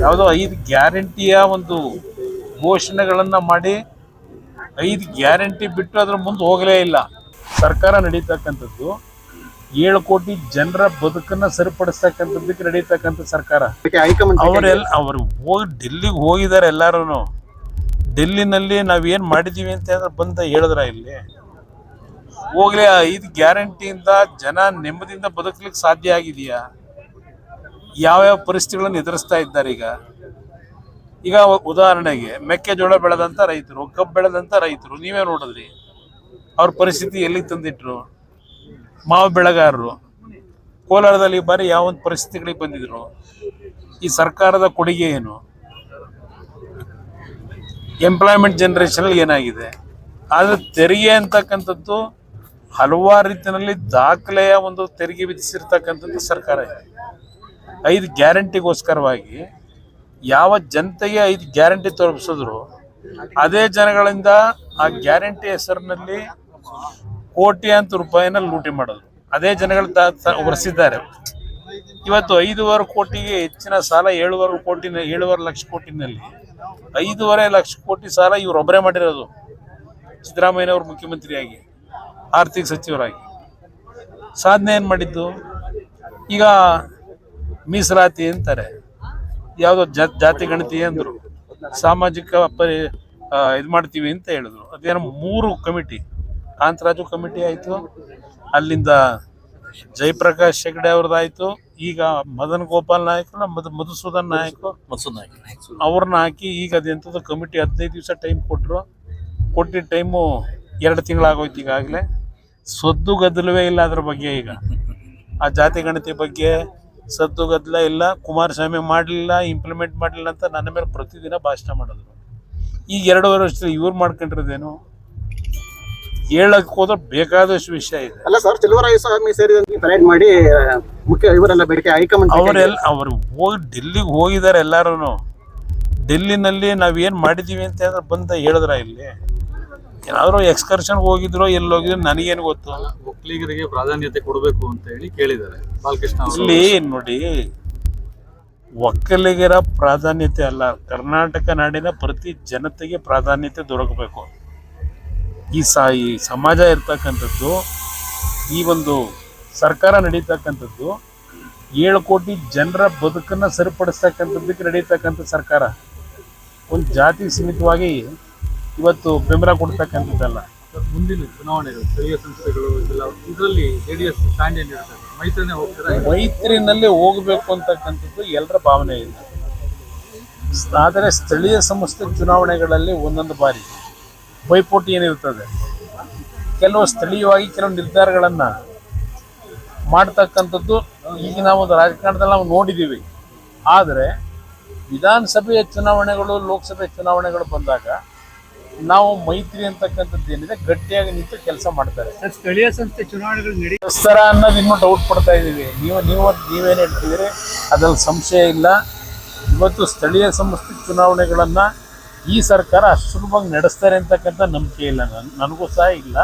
ಯಾವುದೋ ಐದು ಗ್ಯಾರಂಟಿಯ ಒಂದು ಘೋಷಣೆಗಳನ್ನು ಮಾಡಿ ಐದು ಗ್ಯಾರಂಟಿ ಬಿಟ್ಟು ಅದ್ರ ಮುಂದೆ ಹೋಗಲೇ ಇಲ್ಲ. ಸರ್ಕಾರ ನಡೀತಕ್ಕಂಥದ್ದು ಏಳು ಕೋಟಿ ಜನರ ಬದುಕನ್ನ ಸರಿಪಡಿಸ್ತಕ್ಕಂಥದ್ದಕ್ಕೆ ನಡೀತಕ್ಕಂಥ ಸರ್ಕಾರ. ಅವರೆಲ್ಲ ಅವರು ಹೋಗಿ ಡೆಲ್ಲಿಗೆ ಹೋಗಿದ್ದಾರೆ ಎಲ್ಲರೂ ಡೆಲ್ಲಿನಲ್ಲಿ ನಾವೇನು ಮಾಡಿದ್ದೀವಿ ಅಂತ ಹೇಳಿದ್ರೆ ಬಂದ ಹೇಳಿದ್ರ ಇಲ್ಲಿ? ಹೋಗ್ಲಿ ಐದು ಗ್ಯಾರಂಟಿಯಿಂದ ಜನ ನೆಮ್ಮದಿಯಿಂದ ಬದುಕಲಿಕ್ಕೆ ಸಾಧ್ಯ ಆಗಿದೆಯಾ? ಯಾವ್ಯಾವ ಪರಿಸ್ಥಿತಿಗಳನ್ನು ಎದುರಿಸ್ತಾ ಇದ್ದಾರೆ ಈಗ? ಈಗ ಉದಾಹರಣೆಗೆ, ಮೆಕ್ಕೆಜೋಳ ಬೆಳೆದಂಥ ರೈತರು, ಕಬ್ಬು ಬೆಳೆದಂಥ ರೈತರು, ನೀವೇ ನೋಡಿದ್ರಿ. ಅವ್ರ ಪರಿಸ್ಥಿತಿ ಎಲ್ಲಿ ತಂದಿಟ್ರು? ಮಾವು ಬೆಳೆಗಾರರು. ಕೋಲಾರದಲ್ಲಿ ಬಾರಿ ಯಾವ ಒಂದು ಪರಿಸ್ಥಿತಿಗಳಿಗೆ ಬಂದಿದ್ರು. ಈ ಸರ್ಕಾರದ ಕೊಡುಗೆ ಏನು? ಎಂಪ್ಲಾಯ್ಮೆಂಟ್ ಜನರೇಷನ್ ಏನಾಗಿದೆ? ಆದರೆ ತೆರಿಗೆ ಅಂತಕ್ಕಂಥದ್ದು ಹಲವಾರು ರೀತಿಯಲ್ಲಿ ದಾಖಲೆಯ ಒಂದು ತೆರಿಗೆ ವಿಧಿಸಿರ್ತಕ್ಕಂಥದ್ದು ಸರ್ಕಾರ ಇದೆ. ಐದು ಗ್ಯಾರಂಟಿಗೋಸ್ಕರವಾಗಿ ಯಾವ ಜನತೆಗೆ ಐದು ಗ್ಯಾರಂಟಿ ತೋರಿಸಿದ್ರು, ಅದೇ ಜನಗಳಿಂದ ಆ ಗ್ಯಾರಂಟಿ ಹೆಸರಿನಲ್ಲಿ ಕೋಟ್ಯಾಂತರ ರೂಪಾಯಿನ ಲೂಟಿ ಮಾಡೋದು ಅದೇ ಜನಗಳು ಒರೆಸಿದ್ದಾರೆ. ಇವತ್ತು ಐದೂವರೆ ಕೋಟಿಗೆ ಹೆಚ್ಚಿನ ಸಾಲ, ಏಳುವರೆ ಕೋಟಿನ ಏಳುವರೆ ಲಕ್ಷ ಕೋಟಿನಲ್ಲಿ ಐದೂವರೆ ಲಕ್ಷ ಕೋಟಿ ಸಾಲ ಇವರೊಬ್ಬರೇ ಮಾಡಿರೋದು. ಸಿದ್ದರಾಮಯ್ಯನವರು ಮುಖ್ಯಮಂತ್ರಿಯಾಗಿ, ಆರ್ಥಿಕ ಸಚಿವರಾಗಿ. ಸಾಧನೆ ಏನು ಮಾಡಿದ್ದು? ಈಗ ಮೀಸಲಾತಿ ಅಂತಾರೆ. ಯಾವುದೋ ಜಾ- ಜಾತಿ ಗಣತಿ ಅಂದರು. ಸಾಮಾಜಿಕ ಪರಿ ಇದು ಮಾಡ್ತೀವಿ ಅಂತ ಹೇಳಿದ್ರು. ಅದೇನೋ ಮೂರು ಕಮಿಟಿ ಕಾಂತರಾಜು ಕಮಿಟಿ ಆಯಿತು ಅಲ್ಲಿಂದ ಜಯಪ್ರಕಾಶ್ ಹೆಗಡೆ ಅವ್ರದ್ದಾಯಿತು ಈಗ ಮದನ್ ಗೋಪಾಲ್ ನಾಯ್ಕ ಮಧು ಮಧುಸೂದನ್ ನಾಯ್ಕ ಅವ್ರನ್ನ ಹಾಕಿ ಈಗ ಅದೆಂಥದ್ದು ಕಮಿಟಿ ಹದಿನೈದು ದಿವಸ ಟೈಮ್ ಕೊಟ್ಟರು ಕೊಟ್ಟಿದ್ದ ಟೈಮು ಎರಡು ತಿಂಗಳಾಗೋಯ್ತು ಈಗಾಗಲೇ. ಸದ್ದು ಗದ್ದಲವೇ ಇಲ್ಲ ಅದ್ರ ಬಗ್ಗೆ ಈಗ. ಆ ಜಾತಿ ಗಣತಿ ಬಗ್ಗೆ ಸದ್ದು ಗದ್ದಲ ಇಲ್ಲ ಕುಮಾರಸ್ವಾಮಿ ಮಾಡಲಿಲ್ಲ ಇಂಪ್ಲಿಮೆಂಟ್ ಮಾಡಲಿಲ್ಲ ಅಂತ ನನ್ನ ಮೇಲೆ ಪ್ರತಿದಿನ ಭಾಷಣ ಮಾಡಿದ್ರು ಈಗ ಎರಡೂವರೆ ವರ್ಷ ಇವ್ರು ಮಾಡ್ಕೊಂಡಿರೋದೇನು? ಹೇಳಕ್ ಹೋದ್ರೆ ಬೇಕಾದಷ್ಟು ವಿಷಯ ಇದೆ. ಅಲ್ಲ ಸರ್ ಸ್ವಾಮಿ ಸೇರಿದಂತೆ ಪರೇಡ್ ಮಾಡಿ ಮುಖ್ಯ ಇವರೆಲ್ಲ ಬೇಡಿಕೆ ಹೈಕಮಾಂಡ್ ಅವರೆಲ್ಲ ಅವರು ಹೋಗಿ ಡೆಲ್ಲಿಗೆ ಹೋಗಿದ್ದಾರೆ ಎಲ್ಲಾರು ಡೆಲ್ಲಿನಲ್ಲಿ ನಾವೇನು ಮಾಡಿದ್ದೀವಿ ಅಂತ ಬಂದ ಹೇಳಿದ್ರ ಇಲ್ಲಿ? ಏನಾದರೂ ಎಕ್ಸ್ಕರ್ಷನ್ ಹೋಗಿದ್ರು ಎಲ್ಲಿ ಹೋಗಿದ್ರು ನನಗೇನು ಗೊತ್ತು. ಒಕ್ಕಲಿಗರಿಗೆ ಪ್ರಾಧಾನ್ಯತೆ ಕೊಡಬೇಕು ಅಂತ ಹೇಳಿ ಕೇಳಿದ್ದಾರೆ. ಬಾಲಕೃಷ್ಣ ಅವರು. ಇಲ್ಲಿ ನೋಡಿ ಒಕ್ಕಲಿಗರ ಪ್ರಾಧಾನ್ಯತೆ ಅಲ್ಲ. ಕರ್ನಾಟಕ ನಾಡಿನ ಪ್ರತಿ ಜನತೆಗೆ ಪ್ರಾಧಾನ್ಯತೆ ದೊರಕಬೇಕು. ಈ ಸ ಈ ಸಮಾಜ ಇರ್ತಕ್ಕಂಥದ್ದು ಈ ಒಂದು ಸರ್ಕಾರ ನಡೀತಕ್ಕಂಥದ್ದು ಏಳು ಕೋಟಿ ಜನರ ಬದುಕನ್ನು ಸರಿಪಡಿಸ್ತಕ್ಕಂಥದ್ದಕ್ಕೆ ನಡೀತಕ್ಕಂಥ ಸರ್ಕಾರ. ಒಂದು ಜಾತಿ ಸೀಮಿತವಾಗಿ ಇವತ್ತು ಬೆಂಬಲ ಕೊಡ್ತಕ್ಕಂಥದ್ದಲ್ಲ. ಮುಂದಿನ ಚುನಾವಣೆಗಳು ಸ್ಥಳೀಯ ಸಂಸ್ಥೆಗಳು ಇದೆಲ್ಲ ಇದರಲ್ಲಿ ಜೆಡಿಎಸ್ ಸ್ಟ್ಯಾಂಡ್ ಏನು ಇರ್ತದೆ ಮೈತ್ರಿನೇ ಹೋಗ್ತಾರೆ? ಮೈತ್ರಿನಲ್ಲಿ ಹೋಗಬೇಕು ಅಂತಕ್ಕಂಥದ್ದು ಎಲ್ಲರ ಭಾವನೆ ಇದೆ. ಆದರೆ ಸ್ಥಳೀಯ ಸಂಸ್ಥೆ ಚುನಾವಣೆಗಳಲ್ಲಿ ಒಂದೊಂದು ಬಾರಿ ಪೈಪೋಟಿ ಏನಿರ್ತದೆ? ಕೆಲವು ಸ್ಥಳೀಯವಾಗಿ ಕೆಲವು ನಿರ್ಧಾರಗಳನ್ನು ಮಾಡ್ತಕ್ಕಂಥದ್ದು ಈಗ ಒಂದು ರಾಜಕಾರಣದಲ್ಲಿ ನಾವು ನೋಡಿದ್ದೀವಿ. ಆದರೆ ವಿಧಾನಸಭೆಯ ಚುನಾವಣೆಗಳು ಲೋಕಸಭೆ ಚುನಾವಣೆಗಳು ಬಂದಾಗ ನಾವು ಮೈತ್ರಿ ಅಂತಕ್ಕಂಥದ್ದು ಏನಿದೆ ಗಟ್ಟಿಯಾಗಿ ನಿಂತು ಕೆಲಸ ಮಾಡ್ತಾರೆ. ಸ್ಥಳೀಯ ಸಂಸ್ಥೆ ಚುನಾವಣೆಗಳು ಕ್ರೈಸ್ತರ ಅನ್ನೋದು ಇನ್ನೂ ಡೌಟ್ ಪಡ್ತಾ ಇದ್ದೀವಿ. ನೀವು ನೀವು ನೀವೇನು ಹೇಳ್ತಿದ್ದೀರಿ? ಅದ್ರಲ್ಲಿ ಸಂಶಯ ಇಲ್ಲ. ಇವತ್ತು ಸ್ಥಳೀಯ ಸಂಸ್ಥೆ ಚುನಾವಣೆಗಳನ್ನು ಈ ಸರ್ಕಾರ ಅಷ್ಟು ಸುಲಭವಾಗಿ ನಡೆಸ್ತಾರೆ ಅಂತಕ್ಕಂಥ ನಂಬಿಕೆ ಇಲ್ಲ. ನನ್ ನನಗೂ ಸಹ ಇಲ್ಲ.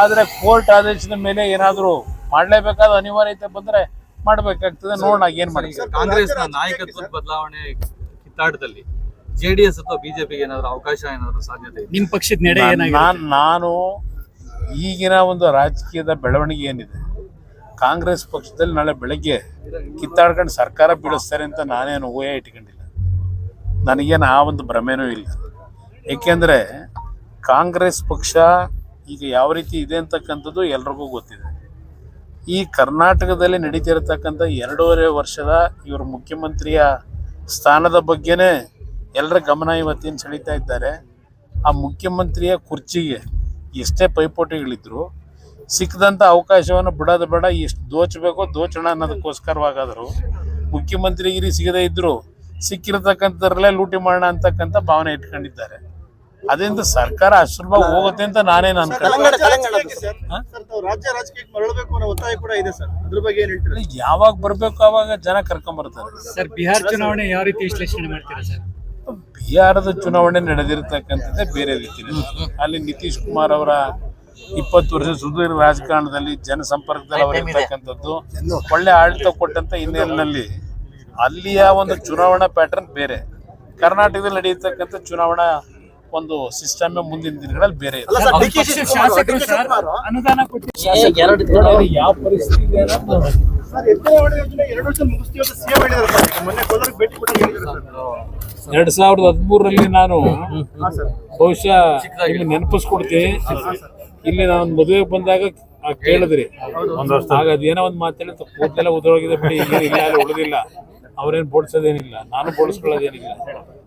ಆದರೆ ಕೋರ್ಟ್ ಆದೇಶದ ಮೇಲೆ ಏನಾದರೂ ಮಾಡಲೇಬೇಕಾದ ಅನಿವಾರ್ಯತೆ ಬಂದರೆ ಮಾಡಬೇಕಾಗ್ತದೆ. ನೋಡೋಣ ಏನು ಮಾಡಿ ಕಾಂಗ್ರೆಸ್ನ ನಾಯಕತ್ವದ ಬದಲಾವಣೆ ಕಿತ್ತಾಟದಲ್ಲಿ ಜೆಡಿಎಸ್ ಅಥವಾ ಬಿಜೆಪಿಗೆ ಏನಾದ್ರು ಅವಕಾಶ ಏನಾದ್ರು ಸಾಧ್ಯತೆ ಇದೆ? ನಿಮ್ ಪಕ್ಷದ ನಡೆ ಏನಾಗಿದೆ? ನಾನು ನಾನು ಈಗಿನ ಒಂದು ರಾಜಕೀಯದ ಬೆಳವಣಿಗೆ ಏನಿದೆ? ಕಾಂಗ್ರೆಸ್ ಪಕ್ಷದಲ್ಲಿ ನಾಳೆ ಬೆಳಗ್ಗೆ ಕಿತ್ತಾಡ್ಕೊಂಡು ಸರ್ಕಾರ ಬೀಳಿಸ್ತಾರೆ ಅಂತ ನಾನೇನು ಊಹೆ ಇಟ್ಕೊಂಡಿಲ್ಲ. ನನಗೇನು ಆ ಒಂದು ಭ್ರಮೆನೂ ಇಲ್ಲ. ಏಕೆಂದರೆ ಕಾಂಗ್ರೆಸ್ ಪಕ್ಷ ಈಗ ಯಾವ ರೀತಿ ಇದೆ ಅಂತಕ್ಕಂಥದ್ದು ಎಲ್ರಿಗೂ ಗೊತ್ತಿದೆ. ಈ ಕರ್ನಾಟಕದಲ್ಲಿ ನಡೀತಿರತಕ್ಕಂಥ ಎರಡೂವರೆ ವರ್ಷದ ಇವರು ಮುಖ್ಯಮಂತ್ರಿಯ ಸ್ಥಾನದ ಬಗ್ಗೆನೇ ಎಲ್ಲರ ಗಮನ ಇವತ್ತೇನು ಸೆಳೀತಾ ಇದ್ದಾರೆ. ಆ ಮುಖ್ಯಮಂತ್ರಿಯ ಕುರ್ಚಿಗೆ ಎಷ್ಟೇ ಪೈಪೋಟಿಗಳಿದ್ರು ಸಿಕ್ಕದಂಥ ಅವಕಾಶವನ್ನು ಬಿಡೋದು ಬೇಡ ಎಷ್ಟು ದೋಚಬೇಕೋ ದೋಚಣ ಅನ್ನೋದಕ್ಕೋಸ್ಕರವಾಗಾದರೂ ಮುಖ್ಯಮಂತ್ರಿಗಿರಿ ಸಿಗದೇ ಇದ್ದರೂ ಸಿಕ್ಕಿರತಕ್ಕಂಥದ್ರಲ್ಲೇ ಲೂಟಿ ಮಾಡೋಣ ಅಂತಕ್ಕಂಥ ಭಾವನೆ ಇಟ್ಕೊಂಡಿದ್ದಾರೆ. ಅದರಿಂದ ಸರ್ಕಾರ ಅಷ್ಟು ಹೋಗುತ್ತೆ ಅಂತ ನಾನೇನು ಅನ್ಕೊಂಡು ತೆಲಂಗಾಣ ತೆಲಂಗಾಣ. ಸರ್ ಸರ್ ತಾವು ರಾಜ್ಯ ರಾಜಕೀಯಕ್ಕೆ ಮರಳಬೇಕು ಅನ್ನೋ ಒತ್ತಾಯ ಕೂಡ ಇದೆ ಸರ್. ಅದ್ರ ಬಗ್ಗೆ ಏನ್ ಹೇಳ್ತೀರಾ? ಯಾವಾಗ ಬರಬೇಕು ಅವಾಗ ಜನ ಕರ್ಕೊಂಬರ್ತಾರೆ ಸರ್ ಬಿಹಾರ ಚುನಾವಣೆ ಯಾವ ರೀತಿ ವಿಶ್ಲೇಷಣೆ ಮಾಡ್ತೀರಾ ಸರ್? ಬಿಹಾರದ ಚುನಾವಣೆ ನಡೆದಿರ್ತಕ್ಕಂಥದ್ದೇ ಬೇರೆ ರೀತಿ. ಅಲ್ಲಿ ನಿತೀಶ್ ಕುಮಾರ್ ಅವರ ಇಪ್ಪತ್ತು ವರ್ಷ ಸುದೀರ್ಘ ರಾಜಕಾರಣದಲ್ಲಿ ಜನಸಂಪರ್ಕದಲ್ಲಿ ಅವರು ಇರ್ತಕ್ಕಂಥದ್ದು ಒಳ್ಳೆ ಆಡಳಿತ ಕೊಟ್ಟಂತ ಹಿನ್ನೆಲೆಯಲ್ಲಿ ಅಲ್ಲಿಯ ಒಂದು ಚುನಾವಣಾ ಪ್ಯಾಟರ್ನ್ ಬೇರೆ. ಕರ್ನಾಟಕದಲ್ಲಿ ನಡೆಯತಕ್ಕಂಥ ಚುನಾವಣಾ ಒಂದು ಸಿಸ್ಟಮ್ ಮುಂದಿನ ದಿನಗಳಲ್ಲಿ ಬೇರೆ ಯಾವ ಪರಿಸ್ಥಿತಿ ಇದೆ ಎರಡು ವರ್ಷ ಸಾವಿರದ ಹದಿಮೂರರಲ್ಲಿ ನಾನು ಬಹುಶಃ ಇಲ್ಲಿ ನೆನಪಿಸ್ಕೊಡ್ತೀನಿ. ಇಲ್ಲಿ ನಾನು ಮದುವೆಗೆ ಬಂದಾಗ ಆ ಕೇಳಿದ್ರಿ. ಆಗ ಅದೇನೋ ಒಂದು ಮಾತಾಡಿ ಕೂದಲೆಲ್ಲ ಉದುರೋಗಿದೆ ಬಿಡಿ ಇಲ್ಲ ಯಾರು ಉಳಿದಿಲ್ಲ. ಅವ್ರೇನು ಬೋಡ್ಸೋದೇನಿಲ್ಲ ನಾನು ಬೋಡಿಸ್ಕೊಳ್ಳೋದೇನಿಲ್ಲ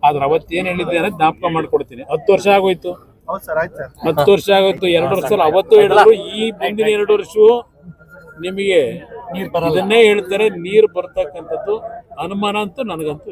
ಆದ್ರೆ ಅವತ್ತೇನು ಹೇಳಿದ್ದೆ ಅನ್ನೋದು ಜ್ಞಾಪಕ ಮಾಡ್ಕೊಡ್ತೀನಿ. ಹತ್ತು ವರ್ಷ ಆಗೋಯ್ತು. ಹೌದು ಸರ್ ಆಯ್ತು ಸರ್. ಹತ್ತು ವರ್ಷ ಆಗೋಯ್ತು. ಎರಡು ವರ್ಷ ಅವತ್ತು ಹೇಳಿದ್ರು ಈ ಮುಂದಿನ ಎರಡು ವರ್ಷವೂ ನಿಮಗೆ ಇದನ್ನೇ ಹೇಳ್ತಾರೆ ನೀರು ಬರ್ತಕ್ಕಂಥದ್ದು ಅನುಮಾನ ಅಂತೂ ನನಗಂತೂ.